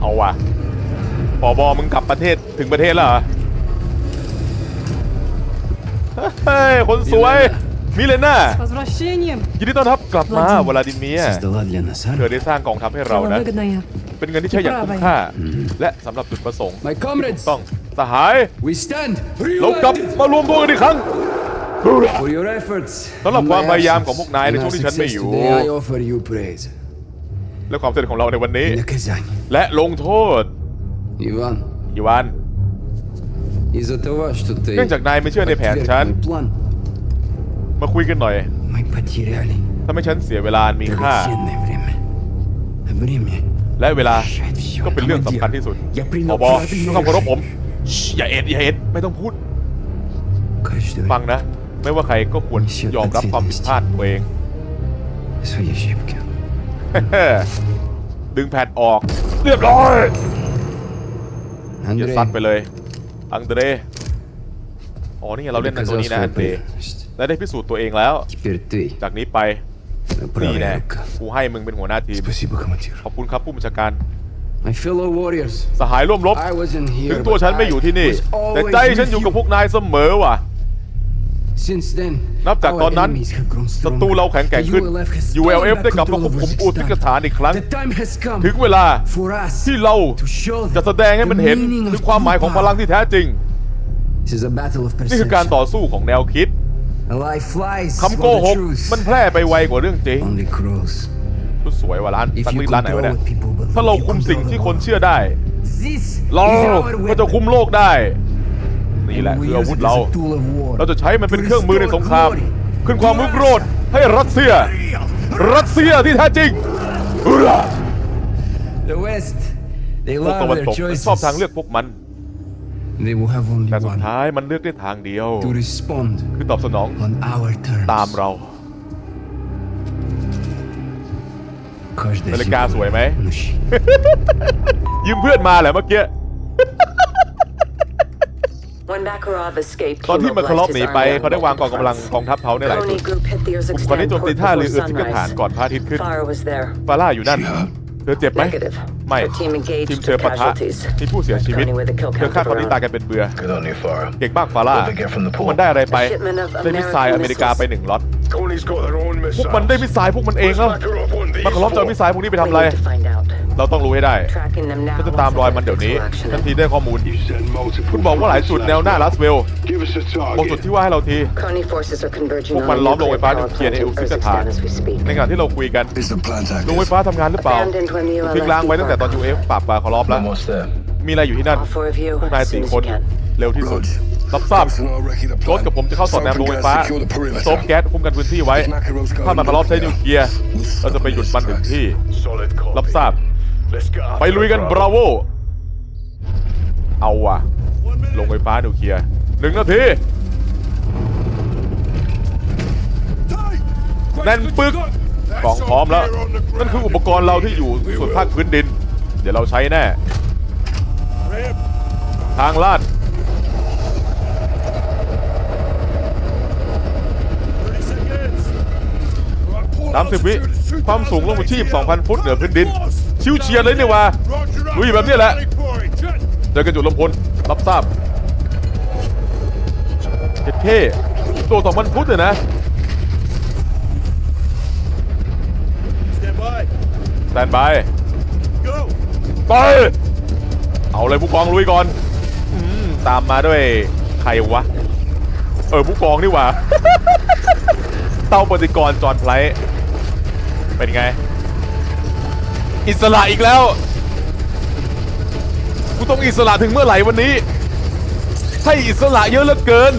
เอาว่ะปอบอมึงกลับประเทศถึงประเทศแล้วเหรอ เฮ้ย คนสวย มิเลน่า С возвращением! ยินดีต้อนรับกลับมา Владимир วลาดิเมียร์ Создала для нас เธอ армию. ได้สร้างกองทัพให้เรา Дело นะ выгодное. เป็นเงินที่ใช้อย่างคุ้มค่า และสำหรับจุดประสงค์ My ถูก comrades, ต้องสหาย we stand เรากลับ reunited มารวมตัวกันอีกครั้ง for your efforts. สำหรับ in ความ my พยายาม absence. ของพวกนายใน In ช่ว our งที่ฉันไม่ success อยู่ today, I offer you praise. และความเสำเร็จของเราในวันนี้ และลงโทษอีวานอีวานเนื่องจากนายไม่เชื่อในแผนฉัน มาคุยกันหน่อยถ้าไม่ฉันเสียเวลามีค่า และเวลาก็เป็นเรื่องสำคัญที่สุดขอบอต้องเคารพผม อย่าเอ็ดอย่าเอ็ดไม่ต้องพูด ฟังนะ ไม่ว่าใครก็ควรยอมรับความผิดพลาดตัวเอง ดึงแผ่นออก เรียบร้อยอันย่าเดรซัดไปเลย อังเดรอ๋อนี่เราเล่นในตัวนี้นะอันเดรและได้พิสูจน์ตัวเองแล้ว จากนี้ไปนี่แน่กูให้มึงเป็นหัวหน้าทีม ขอบคุณครับผู้บัญชาการ สหายร่วมรบ ถึงตัวฉันไม่อยู่ที่นี่ แต่ใจฉันอยู่กับพวกนายเสมอว่ะ นับจาก our ตอนนั้น enemies have grown ศั stronger. ตรูเราแข็งแกร่ง The ขึ้น ULF has ULF stolen ได้กลับ back มาควบ control คุม of อุทิกสถานอีกครั้ง The time has come ถึงเวลา for us ที่เรา to show จะ them แสดงให้มันเห็น the meaning of ถึงความหมายของพลังที่แท้จริง This is a battle of นี่คือการ perception. ต่อสู้ของแนวคิด A lie flies คำโก for ห the ก truth. มันแพร่ไปไวกว่าเรื่องจริง Only crawls. ชุดสวยว่ะร้าน If ซัก you รีดร้านไหน control วะเนี่ย what people believe, ถ้าเรา you คุมสิ่ง control ที่ the คน world. เชื่อได้ This เรา is our ก็จะ weapon. คุมโลกได้ นี่แหละคืออาวุธเรา เราจะใช้มันเป็นเครื่องมือในสงคราม ขึ้นความมุ่งโรจให้รัสเซีย รัสเซียที่แท้จริงพวกตะวันตกชอบทางเลือกพวกมันแต่สุดท้ายมันเลือกได้ทางเดียว คือตอบสนองตามเรานาฬิกาสวยไหม ยืมเพื่อนมาแหละเมื่อกี้ ตอนที่ Kilo มาคารอบ blessed หนี his ไป army on เขาได้วางกอง multiple กำลัง fronts. กองทัพเขาในหลายจุด Kony group hit the กลุ่มคนนี้ Urzikstan โจม port ตีท่าเรือ before เอือทิกฐาน sunrise. ก่อนพระอาทิตย์ขึ้น Fire was there. ฟาร่าอยู่นั่นเธอเจ็บไหม Negative. ไม่ Her team ทีม engaged เธอ took ปะทะ casualties. มีผู้เสียชีวิต Kony with a kill เธอ count ฆ่า of คนที่ตาย around. กันเป็นเบื่อ Good on you, Farah. เก่งมากฟาร่า What they get from the พวก pool? มันได้อะไรไป A shipment of ได้มิสไซล์อ American เมริกาไปหนึ่งล็อต Tony's got their own พวกมันได้มิสไซล์พวกมันเองแล้วมาคารอบจะเอามิสไซล์พวกนี้ไปทำ We อะไร need to find out. เราต้องรู้ให้ได้ Tracking them now. ฉันจะตามรอยมันเดี๋ยวนี้ Once I ทัน take ที full action. ได้ข้อมูล คุณบอกว่าหลายจุดแนวหน้าลัสเวล Give us a บอกจุด target. ที่ว่าให้เราที Kony forces are converging พวก on มัน a ล้อมโรงไฟ nuclear ฟ้า power นิวเคลียร์ plant ใน in อุซิสถาน Urzikstan as we speak. ในขณะที่เราคุยกัน Is the plant โรงไฟฟ้าทำงานหรือเปล่า Abandoned when the ULF ทิ้งล้างไว้ตั้งแต่ตอน UF ปราบปราคารอบแล้ว Almost there. มีอะไรอยู่ที่นั่น All four of you, พวกนาย as สี่ soon as คน you can. เร็วที่สุดรับทราบโรสกับผมจะเข้าสอดแนมโรงไฟฟ้าโซฟแก๊สคุมกันพื้นที่ไว้ ถ้ามันมารอบใช้นิวเคลียร์เราจะไปหยุดมันถึงที่ Solid copy. รับทราบ Let's get after ไปลุยกัน it, บราโว เอาว่ะโรงไฟฟ้านิวเคลียร์หนึ่งนาที แน่นปึกกล่องพร้อมแล้ว นั่นคืออุปกรณ์เราที่อยู่ส่วนภาคพื้นดิน เดี๋ยวเราใช้แน่ ทางลาด30วิ ความสูงลงมาที่ 2,000 ฟุตเหนือพื้นดิน ชิวเฉียดเลยเนี่ยว่าลุยแบบนี้แหละเจอกันจุดลำพลรับทราบเจ็ดเท่ตัว2,000ฟุตเลยนะสแตนบายไปเอาเลยผู้กองลุยก่อนอตามมาด้วยใครวะ เออผู้กองนี่หว่า เต้าปฏิกรจอนไพลท์เป็นไง อิสระอีกแล้ว กูต้องอิสระถึงเมื่อไหร่วันนี้ ให้อิสระเยอะเหลือเกิน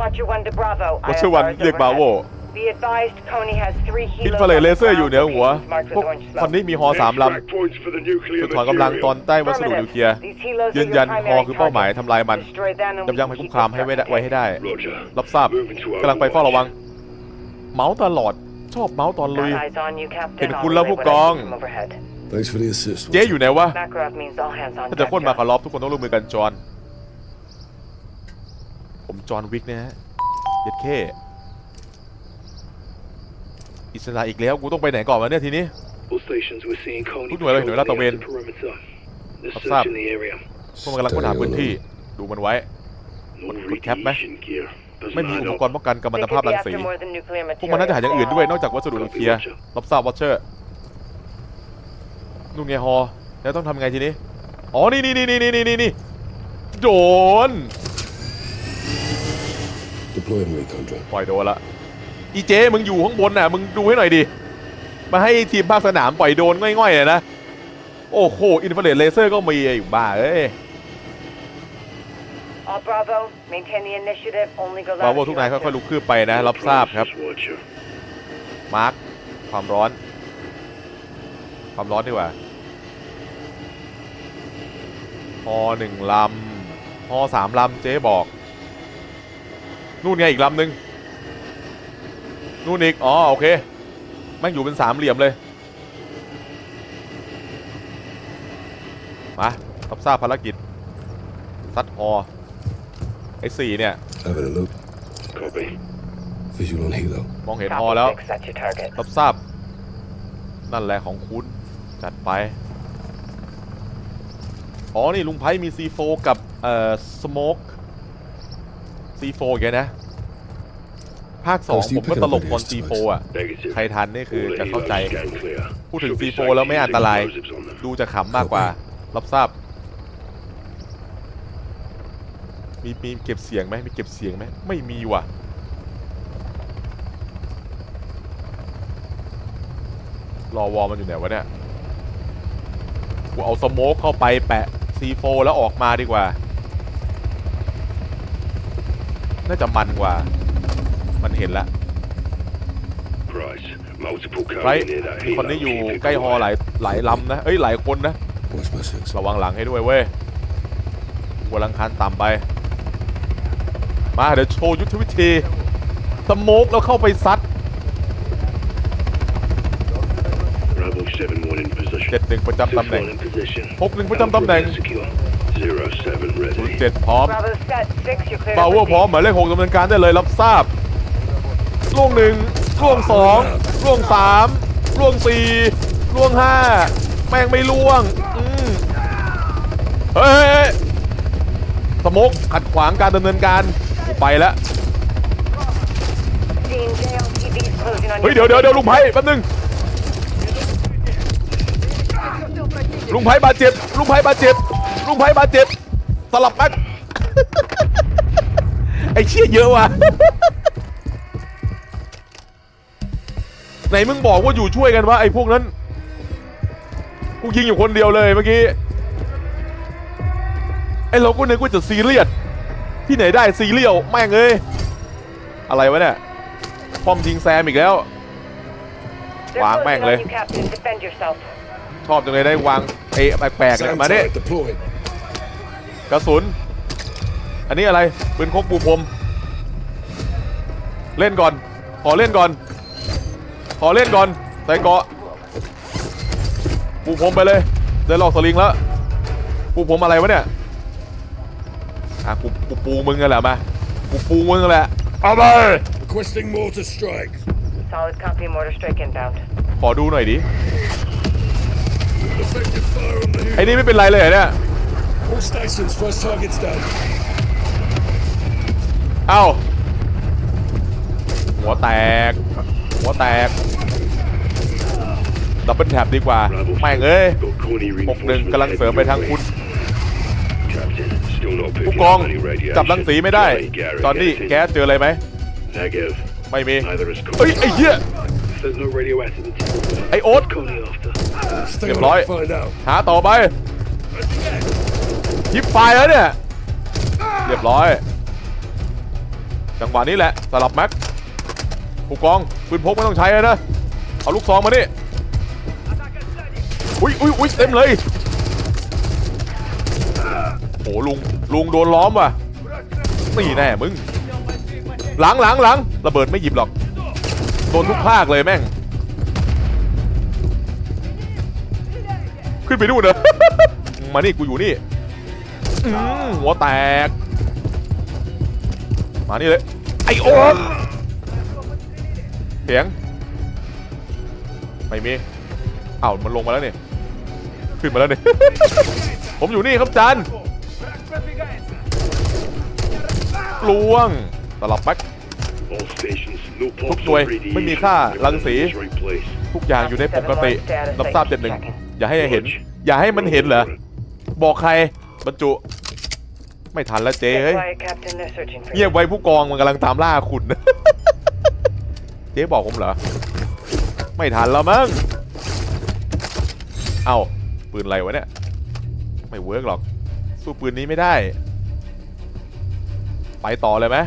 Watcher 1 to Bravo. Watcher ISR one, is เรียก Bravo overhead. Be advised, Coney has three อิน helos ฟราเรด on เล the เซอร์อยู่ ground เหนือหัว locations marked พวก with orange คัน smoke. นี้มีฮอสามลำ Extract points for the nuclear จุดถอนกำลังตอน material. ใต้วัสดุนิวเคลียร์ These helos ยื are นยัน your ฮอ primary คือเป้าหมาย target. ทำลายมัน Destroy them and ยับ we ยั้ง can ภัยคุก keep คาม this ให้ไว้ได้ไว้ให้ได้ Roger. รับทราบ Moving to กำลังไปเฝ้าระวัง overwatch. เมาส์ตลอด ชอบเมาส์ตอนลุย Got eyes on you, Captain. เห็น I'll คุณแล้ว relay ผู้ what ก I อง see from overhead. Thanks for the assist. เจ๊อยู่ไหนวะ Makarov means all hands on ถ้าจะ deck. พ่นมา John. คารอบทุกคนต้องร่วมมือกันจอห์นผมจอห์นวิกนะฮะเย็ดเข้อิสระอีกแล้ว กูต้องไปไหนก่อนวะเนี่ยทีนี้ All stations we're seeing Coney ทุกหน่วยเลยหน่วยลาดตระเวน patrolling the perimeter. There's What's search up? in the area. พวกมันกำลังค้นหาพื้นที่ ดูมันไว้ No What- what cap, man? radiation gear. Doesn't ไม่มีอุ add ป up. กรณ์ป้องกันกัมมัน They ตภาพ could be รังสี after more than nuclear พวกมันน่าจะหาอย่างอื่นด้วยนอก material. จากวัสดุนิวเคลียร์รับทราบวอชเชอร์นู่นไงฮอ แล้วต้องทำไงทีนี้ อ๋อ นี่นี่นี่นี่นี่นี่นี่โดน Deploying recon drone. ปล่อยโดนละ อีเจมึงอยู่ข้างบนน่ะ มึงดูให้หน่อยดิ มาให้ทีมภาคสนามปล่อยโดนง่อยๆเลยนะ โอ้โห อินฟราเรดเลเซอร์ก็มีอยู่บ้าเอ้ย All Bravo, maintain the initiative. Only go บา loud โว if ทุก you นาย have ค่อย to. ๆลุกคืบไปนะ รับทราบครับ Promises, Watcher. มาร์คความร้อน ความร้อนดีกว่าฮอหนึ่งลำฮอสามลำเจ๊บอก นู่นไงอีกลำหนึ่งนู่นอีก อ๋อ โอเค แม่งอยู่เป็นสามเหลี่ยมเลย มารับทราบภารกิจซัดฮอ ไอ้สี่เนี่ย Having a look. Copy. Visual on Hilo. มองเห็น Copy ฮอแล้ว six, That's your target. รับทราบ นั่นแหละของคุณ จัดไป อ๋อ นี่ลุงไพ่มี C4 กับ เอ่อ Smoke C4 อีกแล้วนะ ภาค2 Oh, so you ผมก็ pick ต up ลก on ตอน these C4 twice. อะ Negative. ใครทันนี่คือ All the จะเข้าใจ helos scan clear. พูดถึง Should be C4 แล้วไม่อันตราย explosives on them. ดูจะขำมากกว่า รับทราบ มีมีเก็บเสียงไหมมีเก็บเสียงไหมไม่มีว่ะรอวอลมันอยู่ไหนวะเนี่ยกูเอาสโมกเข้าไปแปะ C4 แล้วออกมาดีกว่า น่าจะมันกว่า มันเห็นละ Price. Multiple ไร coming near that คน helo. นี้อยู่ Keep it ใกล้ฮอ quiet. หลายหลายลำนะ เอ้ยหลายคนนะ Watch my six. ระวังหลังให้ด้วยเว้ยกลังคานต่ำไป มาเดี๋ยวโชว์ยุทธวิธีสโมกแล้วเข้าไปซัด Bravo 7-1 in position. เจ็ดหนึ่งประจำตำแหน่ง Six-one in position. หกหนึ่งประจำตำแหน่ง Alpha secure. Zero seven ready. เจ็ดพร้อม Bravo set six. You're clear. บาวเวอร์พร้อมหมายเลขหกดำเนินการได้เลยรับทราบล่วงหนึ่งล่วงสองล่วงสามล่วงสี่ล่วงห้าแม่งไม่ล่วงอืมเฮ้ยเฮ้ยเฮ้ยสโมกขัดขวางการดำเนินการกู ไปแล้ว Dean, JLTV's closing on เฮ้ย your เดี๋ยวเดี๋ยวเดี๋ยวลุงไพ่แป๊บนึง ลุงไพ่บาดเจ็บ ลุงไพ่บาดเจ็บ ลุงไพ่บาดเจ็บ สลับแม็กไอ้เชี่ยเยอะว่ะไหนมึงบอกว่าอยู่ช่วยกันวะไอ้พวกนั้น กูยิงอยู่คนเดียวเลยเมื่อกี้ ไอ้เราก็นึกว่าจะซีเรียส ที่ไหนได้ซีเรียลแม่งเอ้ยอะไรวะเนี่ยป้อมยิงแซมอีกแล้ว They're Wang closing mang on lên. you, Captain. Defend yourself. ชอบจังเลยได้วางไอ้แปลกๆเนี่ย Sound มาดิ turret deployed. กระสุน อันนี้อะไรปืนคกปูพรมเล่นก่อน ขอเล่นก่อน ขอเล่นก่อนใส่เกราะปูพรมไปเลยเดินหลอกสลิงแล้วปูพรมอะไรวะเนี่ย อะกูกูปูมึงกันแหละมากูปูมึงกันแหละเอาไป Requesting mortar strike. Solid copy. Mortar strike inbound. ขอดูหน่อยดิ Effective fire on the ไอ้ Hilo. นี่ไม่เป็นไรเลยเหรอเนี่ย All stations, first target's down. เอ้า หัวแตก หัวแตก ดับเบิลแท็บดีกว่า Bravo แม่งเอ้ย Got corny หกหนึ่ง reinforcements กำลังเสริมไปทางคุณ Captain, still not ผู้ picking กอง up any radiation. จับรังสีไม่ได้ Johnny Garrett จอนนี่ gets in. แก๊สเจออะไรไหม Negative. ไม่มี Neither is เฮ้ยไอ้เหี้ย There's no radioactivity. ไอ้โอ๊ต Coney after. Stay Điểm on lối. it, find out. หาต่อไปยิบไฟล์แล้วเนี่ย เรียบร้อย จังหวะนี้แหละสลับแม็กผู้กองปืนพกไม่ต้องใช้แล้วนะ เอาลูกซองมานี่อุ้ยอุ้ยอุ้ยเต็มเลยโหลุงลุงโดนล้อมว่ะนี่แน่มึง หลังหลังหลังระเบิดไม่หยิบหรอก โดนทุกภาคเลยแม่ง ขึ้นไปนู่นเนอะมานี่กูอยู่นี่หัวแตก มานี่เลย ไอโอ๊ตเสียง ไม่มีอ้าวมันลงมาแล้วนี่ ขึ้นมาแล้วนี่ ผมอยู่นี่ครับจาน ลวงตลับแป๊กทุก pulse หน่วยไม่มีค่ารังสี ทุกอย่างอยู่ในปกติรับทราบเจ็ดหนึ่งอย่าให้เห็น อย่าให้มันเห็นเหรอ บอกใครบรรจุ ไม่ทันแล้วเจ๊เฮ้ยเงียบไว้ผู้กองมันกำลังตามล่าคุณ เจ๊บอกผมเหรอ ไม่ทันแล้วมั้งเอาปืนอะไรวะเนี่ย ไม่เวิร์กหรอก สู้ปืนนี้ไม่ได้ ไปต่อเลยไหม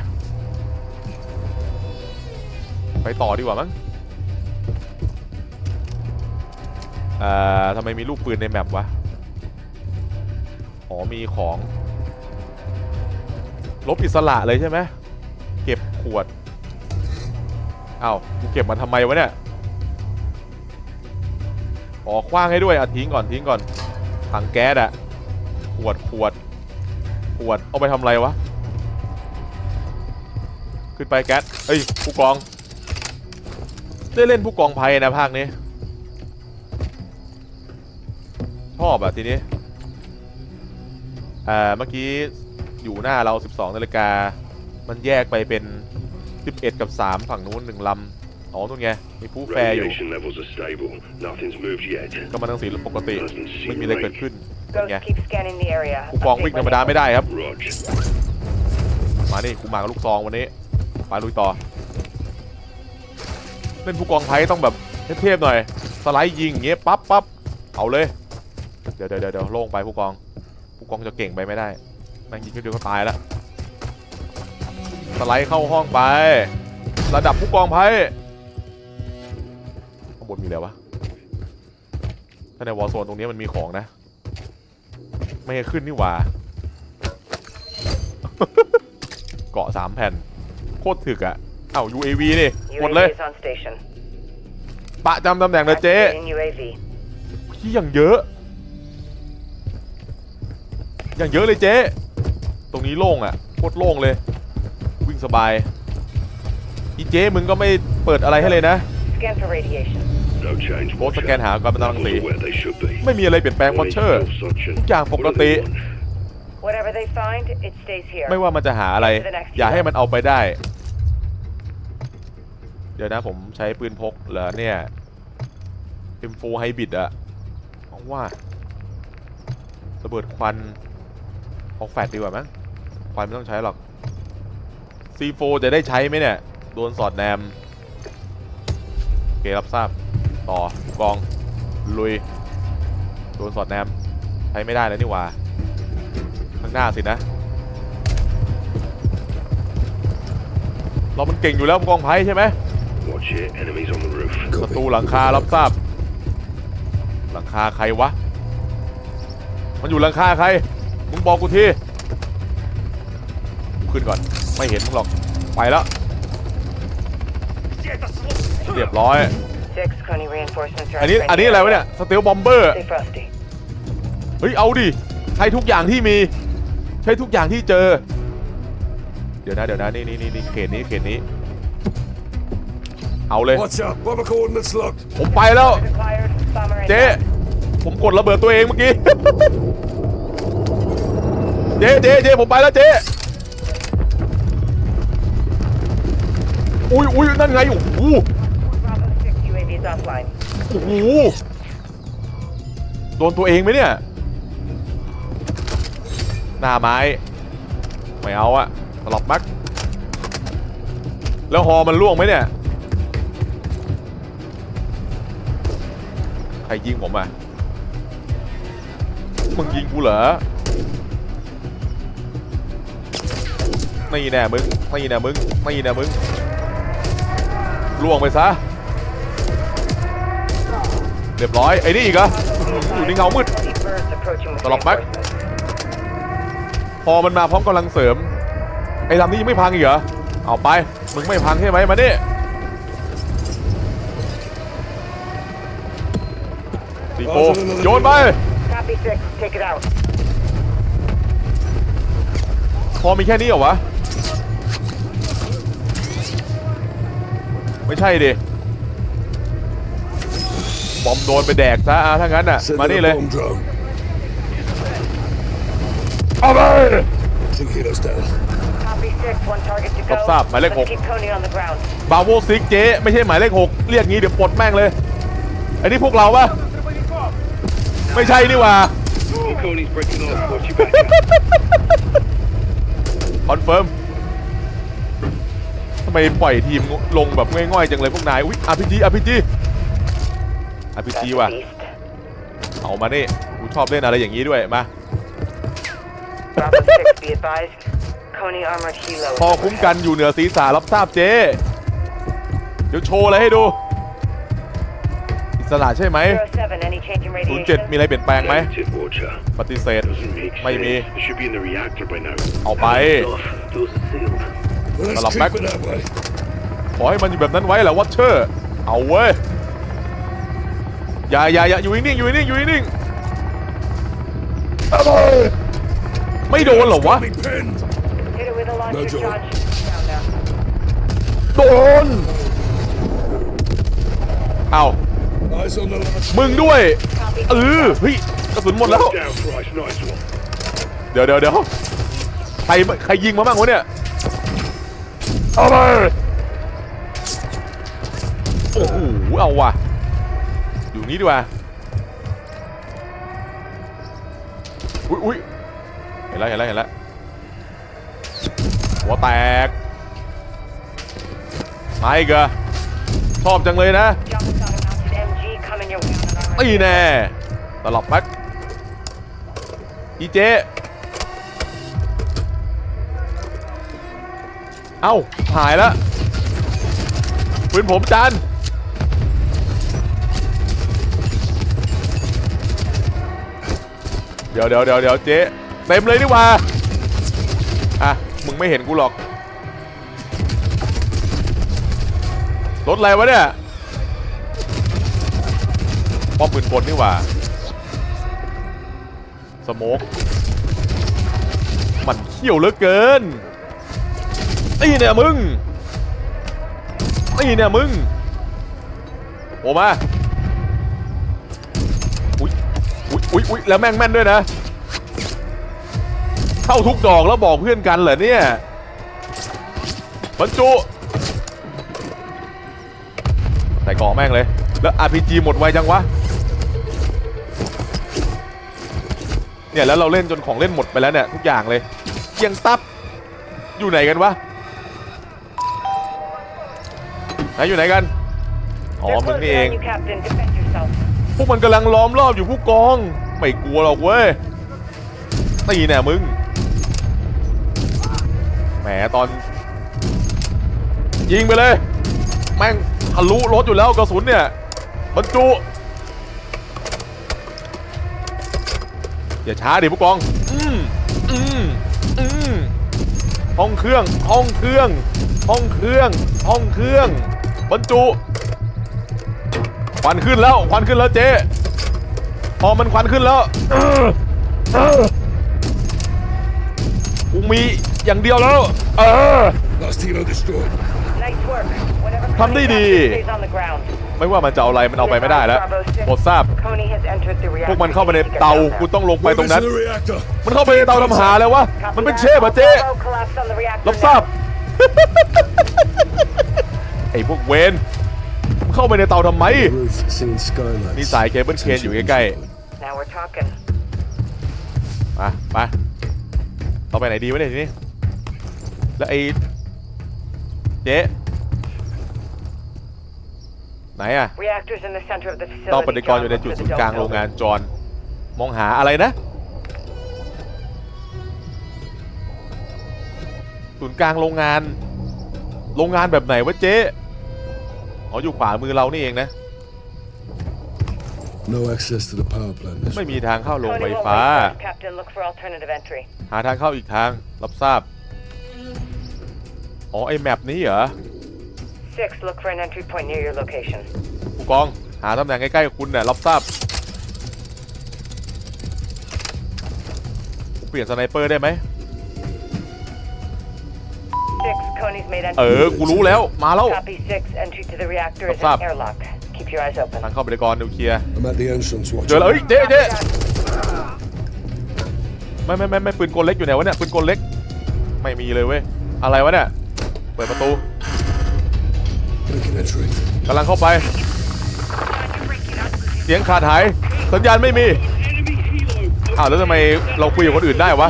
ไปต่อดีกว่ามั้งเอ่อทำไมมีลูกปืนในแมปวะ อ๋อมีของ ลบอิสระเลยใช่ไหม เก็บขวดเอ้ากูเก็บมาทำไมวะเนี่ย อ๋อคว้างให้ด้วยอะทิ้งก่อนทิ้งก่อนถังแก๊สอะขวดขวดขวดเอาไปทำอะไรวะ ขึ้นไปแก๊สเอ้ยผู้กอง ได้เล่นผู้กองไพ่นะภาคนี้ ชอบอะทีนี้อ่าเมื่อกี้อยู่หน้าเรา 12นาฬิกา มันแยกไปเป็น 11 กับ 3 ฝั่งนู้นหนึ่งลำ อ๋อนู่นไง มีผู้แฟร์อยู่ Radiation levels are stable. Nothing's moved yet. ก็มันทั้งสีปกติ ไม่มีอะไรเกิดขึ้นเป็น Ghost, ไง keep scanning the area. ผู้กองวิ่งธรรมดาไม่ได้ครับ Roger. มานี่กูมากับลูกซองวันนี้ ไปลุยต่อ เล่นผู้กองไพ่ต้องแบบเทพๆหน่อย สไลด์ยิงเงี้ยปั๊บปั๊บเอาเลย เดี๋ยวเดี๋ยวเดี๋ยวโล่งไปผู้กอง ผู้กองจะเก่งไปไม่ได้แม่งยิงแค่เดียวก็ตายแล้วสไลด์เข้าห้องไป ระดับผู้กองไพ่ข้างบนมีอะไรวะ ถ้าในวอลโซนตรงนี้มันมีของนะ ไม่ให้ขึ้นนี่หว่า เกาะสามแผ่น โคตรถึกอะเอ้า UAV นี่กดเลย UAV is on station. ปะจำตำแหน่งเลยเจ๊ Activating UAV. ที่อย่างเยอะ อย่างเยอะเลยเจ๊ ตรงนี้โล่งอะโคตรโล่งเลย วิ่งสบาย อีเจ๊มึงก็ไม่เปิดอะไรให้เลยนะ Scan for radiation. No change. โค้ดสแกนหาการเป็นรังสี Levels are where they should be. ไม่มีอะไรเปลี่ยนแปลงมอนเชอร์ Still suction. ทุกอย่างป What ก do ติ they want? Whatever they find, it stays here. ไม่ว่ามันจะหาอะไร อย่าให้มันเอาไปได้เดี๋ยวนะผมใช้ปืนพกเหรอเนี่ย M4 Hybrid อะเอาว่าระเบิดควันเอาแฟลชดีกว่ามั้งควันไม่ต้องใช้หรอก C4 จะได้ใช้ไหมเนี่ย โดนสอดแนม โอเครับทราบ ต่อกอง ลุย โดนสอดแนม ใช้ไม่ได้แล้วนี่หว่า ข้างหน้าสินะ เรามันเก่งอยู่แล้วกองไพ่ใช่ไหม Watch it. Enemies on the roof. ประตูหลังคารับทราบ หลังคาใครวะ มันอยู่หลังคาใคร มึงบอกกูทีขึ้นก่อน ไม่เห็นมึงหรอก ไปแล้ว เรียบร้อย Six Coney reinforcements are อันนี้ entering อันนี้ the อะไรวะ area. เนี่ย สเตลบอมเบอร์ Stay frosty. เฮ้ย เอาดิ ใช้ทุกอย่างที่มี ใช้ทุกอย่างที่เจอ เดี๋ยวนะ เดี๋ยวนะ นี่นี่นี่นี่เขตนี้ เขตนี้ เอาเลย Watch out. Bomber coordinates locked. ผมไปแล้ว Acquired. Bomber เจ๊ inbound. ผมกดระเบิดตัวเองเมื่อกี้ เจ๊เจ๊เจ๊ผมไปแล้วเจ๊อุ้ยอุ้ยนั่นไง โอ้โห Bravo 6 UAV is offline. โอ้โหโดนตัวเองไหมเนี่ย หน้าไม้ ไม่เอาอะตลบมัก แล้วฮอมันล่วงไหมเนี่ย รยิงผมอะมึงยิงกูเหรอนี่แน่มึงนี่แน่มึงนี่แน่มึงล่วงไปซะเรียบร้อยไอ้นี่อีกเหรออยู่ในเงามืด Heavy birds approaching with Tolong, Mac. reinforcements. พอมันมาพร้อมกำลังเสริม ไอ้ลำนี้ยังไม่พังอีกเหรอเอาไปมึงไม่พังใช่ไหมมานี่ โฟโยนไป Copy 6. Take it out. พอมีแค่นี้เหรอวะ ไม่ใช่ดิ บอมโดนไปแดกซะอะถ้างั้นอะ Send มา in นี่ a เลย bomb drone. เอาไป Two kilos down. Copy six, one target to go. What's up? My leg Let's hook. keep Coney on the ground. บาโวซิกเจ๊ ไม่ใช่หมายเลขหกเรียกงี้เดี๋ยวปลดแม่งเลย อันนี้พวกเราปะ ไม่ใช่นี่หว่า Coney's breaking off. Watch your back. คอนเฟิร์มทำไมปล่อยทีมลงแบบง่อยๆจังเลยพวกนาย อุ๊ย RPG RPG RPG That's ว่ะ a beast. เอามานี่กูชอบเล่นอะไรอย่างนี้ด้วย มา Bravo six, be advised. Coney armored helo. พอคุ้มกันอยู่เหนือศีรษะรับทราบเจ๊ เดี๋ยวโชว์อะไรให้ดูอิ สระใช่ไหม Zero seven, any change in 07มี radiation? อะไรเปลี่ยนแปลงไหม Negative, Watcher. ปฏิเสธ Doesn't make sense. Maybe. It should be in the reactor by now. เอาไป Off. Doors are sealed. Well, let's Well, I'm keep back. it that way. ขอให้มันอยู่แบบนั้นไว้แหละวัตเชอร์ เอาเว้ย อย่าอย่าอย่าอยู่นิ่งๆอยู่นิ่งๆอยู่นิ่งๆเอาไปไม่โดนเหรอวะ Got me pinned. Hit it with a launcher Mojo. charge. Down now. โดน เอา Eyes on the last. มึงด้วย เออเฮ้ยกระสุนหมดแล้ว Down, Price. Nice one. เดี๋ยวเดี๋ยวเดี๋ยวใครใครยิงมาบ้างวะเนี่ยเอาไปโอ้โหเอาว่ะ อยู่นี้ดีกว่าอุ้ยอุ้ยเห็นแล้วเห็นแล้วเห็นแล้วหัวแตกมาอีกเหรอชอบจังเลยนะ Jump got a mounted MG coming your way on an ตีแน่ตลับแม็กอีเจ เอ้า หายแล้วปืนผมจานเดี๋ยวเดี๋ยวเดี๋ยวเดี๋ยวเจ๊เต็มเลยนี่หว่า อะ มึงไม่เห็นกูหรอก รถอะไรวะเนี่ย ป้อมปืนกลนี่หว่าสโมกมันเขี้ยวเหลือเกินนี่เนี่ยมึงนี่เนี่ยมึงโอมาอุ๊ยอุ๊ยอุ๊ยอุ๊ยแล้วแม่งแม่นด้วยนะ เข้าทุกดอกแล้วบอกเพื่อนกันเหรอเนี่ยบรรจุใส่กาะแม่งเลย แล้ว RPG หมดไวจังวะ เนี่ยแล้วเราเล่นจนของเล่นหมดไปแล้วเนี่ยทุกอย่างเลยเกียงตับอยู่ไหนกันวะไหนอยู่ไหนกันอ๋อ They're มึง closing นี่เอง on you, Captain. Defend yourself. พวกมันกำลังล้อมรอบอยู่ผู้กอง ไม่กลัวหรอกเว้ยตีแน่มึงแหมตอน ยิงไปเลย แม่งทะลุรถอยู่แล้วกระสุนเนี่ยบรรจุ อย่าช้าดิผู้กอง อืมอืมอืมห้องเครื่อง ห้องเครื่อง ห้องเครื่อง ห้องเครื่อง บรรจุ ควันขึ้นแล้ว ควันขึ้นแล้วเจ๊ พอมันควันขึ้นแล้วเออเออกูมีอย่างเดียวแล้ว เออ Last helo destroyed. Nice work. Whatever ทำได้ Coney ดี captures stays on the ground. ไม่ว่ามันจะเอาอะไรมันเอาไปไม่ได้แล้ว Bravo six. โปรดทราบ Coney has entered the พว reactor. กมันเข้าไปใน You need to get เตา down there. กูต้องลงไป Move ตรง into นั้น the reactor. มันเข้าไปในเตาทำหาแล้ววะ Copy มันเป็น that. เชฟเหรอเจ๊ Bravo collapsed on the reactor รับทราบ now. ไอ้พวกเวนมันเข้าไปในเตาทำไม Roof, seeing skylights. มีสายเคเบิลเคนอยู่ใกล้ Now we're talking. ๆมาไปเราไปไหนดีวะเนี่ยทีนี้ แล้วไอ้เจ๊ ไหนอะ Reactors in the center of the ต้อ facility. ปฏิกรณ์อยู่ใน John, จุด look ศู for น the ย์กลาง dome โรงงาน building. จรมองหาอะไรนะ ศูนย์กลางโรงงาน โรงงานแบบไหนวะเจ๊อ๋ออยู่ขวามือเรานี่เองนะ No access to the power plant. This ไม่มีทางเข้าโรง Coney ไฟ won't ฟ้า wait for us, Captain. Look for alternative entry. หาทางเข้าอีกทาง รับทราบ อ๋อ ไอแมปนี้เหรอ Six, look for an entry point near your location. ผู้กอง หาตำแหน่งใกล้ๆคุณเนี่ยรับทราบเปลี่ยนสไนเปอร์ได้ไหม Six, Coney's made เอ entry. อกูรู้แล้ว มาแล้ว Copy six, entry to the reactor is What's up? an airlock. Keep your eyes open. ทางเข้าปฏิกรณ์นิวเคลียร์ I'm at the entrance. Watch เจอแล้ว out. เฮ้ยเจ๊เจ๊ไม่ไม่ไม่ไม่ปืนกลเล็กอยู่ไหนวะเนี่ยปืนกลเล็ก ไม่มีเลยเว้ย อะไรวะเนี่ย เปิดประตู Making entry. กำลังเข้าไป เสียงขาดหาย สัญญาณไม่มีอ้าวแล้วทำไมเราคุยกับคนอื่นได้วะ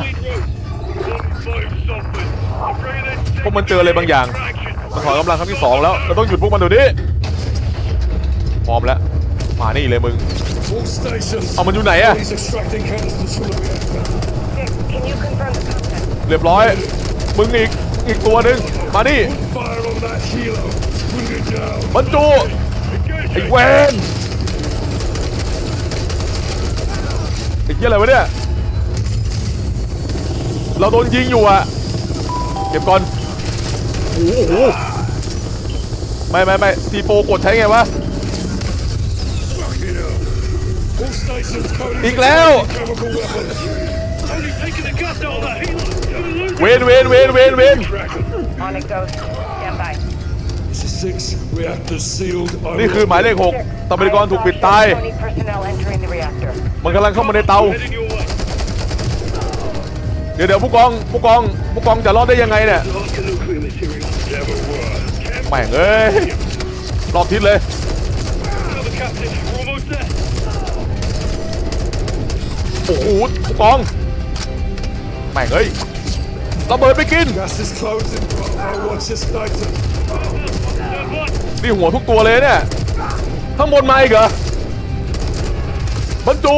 พวกมันเจออะไรบางอย่างมันถอนกำลังครั้งที่สองแล้วเราต้องหยุดพวกมันเดี๋ยวนี้พร้อมแล้วมานี่เลยมึงเอามันอยู่ไหนอะเรียบร้อยมึงอีกอีกตัวหนึ่งมานี่ บรรจุไอ้เวนไอ้เหี้ยอะไรวะเนี่ย เราโดนยิงอยู่อะเก็บก่อนโอ้โหไม่ไม่ไม่ทีโปกดใช้ไงวะ อีกแล้ว เวนเวนเวนเวนเวน นี่คือหมายเลขหกตำรวจกรถูกปิดตาย Tony personnel entering the reactor. มันกำลังเข้ามาในเตา Heading your way. เดี๋ยวเดี๋ยวผู้กองผู้กองผู้กองจะรอดได้ยังไงเนี่ย Lots of nuclear material. Never work. แม่งเอ้ยรอบทิศเลย Another captain. We're almost there. โอ้โหผู้กองแม่งเอ้ยระเบิดไปกิน นี่หัวทุกตัวเลยเนี่ย ข้างบนมาอีกเหรอบรรจุ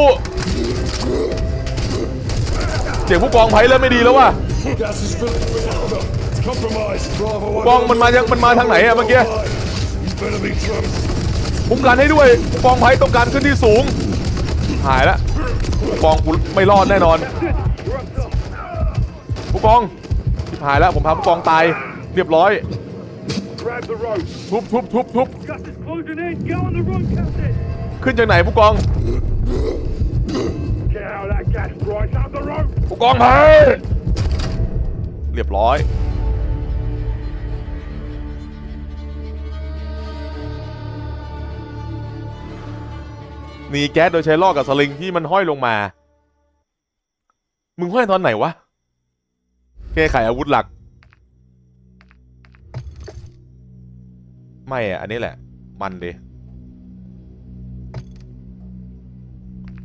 เสียงผู้กองไพ่เริ่มไม่ดีแล้วว่ะกองมันมายังมันมาทางไหนอะเมื่อกี้คุ้มกันให้ด้วยกองไพ่ต้องการขึ้นที่สูง หายละผู้กองกูไม่รอดแน่นอน ผู้กองหายแล้วผมพาผู้กองตายเรียบร้อย Grab the rope. ทุบทุบทุบทุบ Gas is closing in. Go on the rope, captain. ขึ้นจากไหนผู้กอง Get out of that gas, Bryce. Up the rope. ผู้กองไพ่เรียบร้อย หนีแก๊สโดยใช้ลอกกับสลิงที่มันห้อยลงมา มึงห้อยตอนไหนวะ แก้ไขอาวุธหลัก ไม่อะอันนี้แหละ มันดิ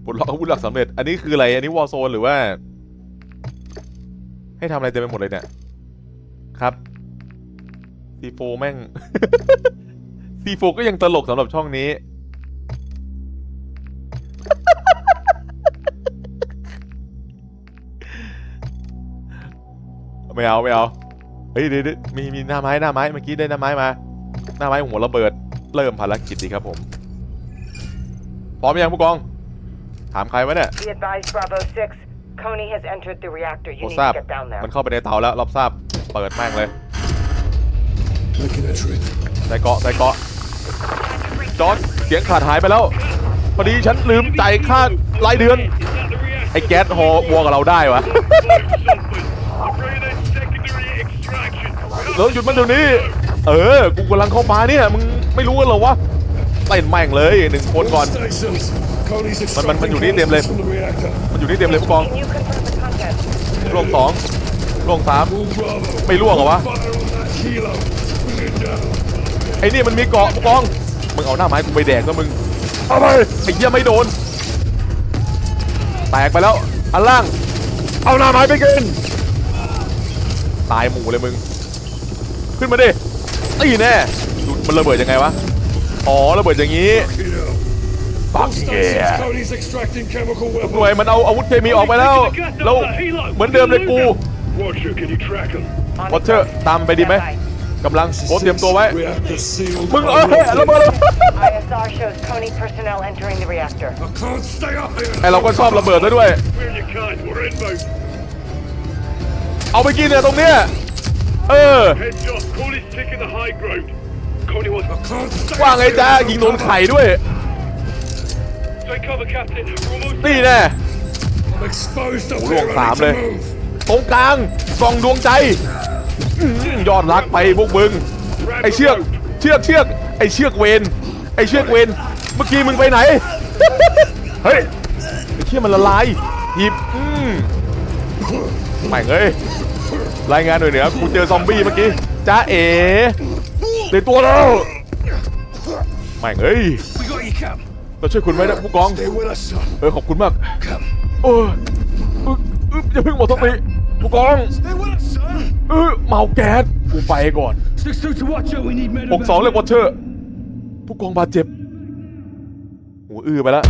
ปลดล็อกอาวุธหลักสำเร็จ อันนี้คืออะไร อันนี้วอร์โซนหรือว่า ให้ทำอะไรเต็มไปหมดเลยเนี่ย ครับซีโฟแม่งซีโฟก็ยังตลกสำหรับช่องนี้ ไม่เอา ไม่เอา เฮ้ยเด้เดี๋ยวมีมีหน้าไม้หน้าไม้เมื่อกี้ได้หน้าไม้มา หน้าไม้หัวระเบิด เริ่มภารกิจดีครับผม พร้อมยังผู้กอง ถามใครวะเนี่ย Be advised, Bravo 6. Coney has entered the reactor. You โอ้ need ทราบ to get down there. มันเข้าไปในเตาแล้วรับทราบ เปิดแม่งเลย Making entry. ใส่เกาะใส่เกาะจอร์ดเสียงขาดหายไปแล้ว พอดีฉันลืมจ่ายค่ารายเดือน Is that the reactor? ไอ้แก๊สฮอวัวกับเราได้วะ Blow something. Afraid that's secondary extraction. แล้วหยุดมันเดี๋ยวนี้ เออ กูกำลังเข้ามาเนี่ย มึงไม่รู้กันเหรอวะเต้นแม่งเลยหนึ่งคนก่อน All stations. Cody's Man- man- man extracting อยู่นี่เต็มเลย canisters from the reactor. มันอยู่นี่เต็มเลยผู้กอง Can you confirm the content? ล่วงสองล่วงสาม All Bravo. ไม่ล่วงเหรอวะ Fire on that helo. Bring it down. ไอ้นี่มันมีเกาะผู้กอง มึงเอาหน้าไม้กูไปแดกก็มึงเอาไปไอ้เหี้ยไม่โดน แตกไปแล้ว อันล่าง เอาหน้าไม้ไปกิน ตายหมู่เลยมึง ขึ้นมาดิ ตีแน่ดูมันระเบิดยังไงวะ อ๋อระเบิดอย่างนี้ Helo. ปัก All เย่ stations. Cody's extracting chemical หน่วย weapons. มันเอาอาวุธเคมีออกไปแล้ว แล้วเหมือนเดิมเลยกู Watcher, can you track him? On วอ it เชอร์ goes. ตามไปดีไหม Stand by. กำลังโค้เตรียมตัวไว้ Reactor sealed. มึงเอ้ยระเบิด ISR shows Coney personnel entering the reactor. I can't stay up here. ไอเราก็ชอบระเบิดซะด้วย Where you can't. We're inbound. เอาไปกินเนี่ยตรงเนี้ย เออ Heads up. Call is taking the high ground. Coney wants I can't stay ว่า up ไง here. จ้ายิงโดนไข่ด้วย Take cover, Captain. We're almost นี่แน่ I'm exposed up โอ้โหล่ว here. ง I สาม need เลย to move. ตรงกลางกล่องดวงใจอื้อหือยอดรักไปพวกมึง grab ไอ the เชือก rope. เชือกเชือก ไอเชือกเวนไอเชือกเวนเมื่อกี้มึงไปไหน เฮ้ย ไอเชือกมันละลายหยิบอืมไม่งเอ้ย รายงานหน่วยเหนือกูเจอซอมบี้เมื่อกี้จ้าเอ๋เตรียมตัวแล้วไม่งเอ้ยเราช่วยคุณไว้นะผู้กองเออขอบคุณมากเอออย่าเพิ่งหมดสติผู้กองเออเมาแก๊สกูไปก่อนหกสองเรียกวอเชอร์ผู้กองบาดเจ็บหูอื้อไปแล้ว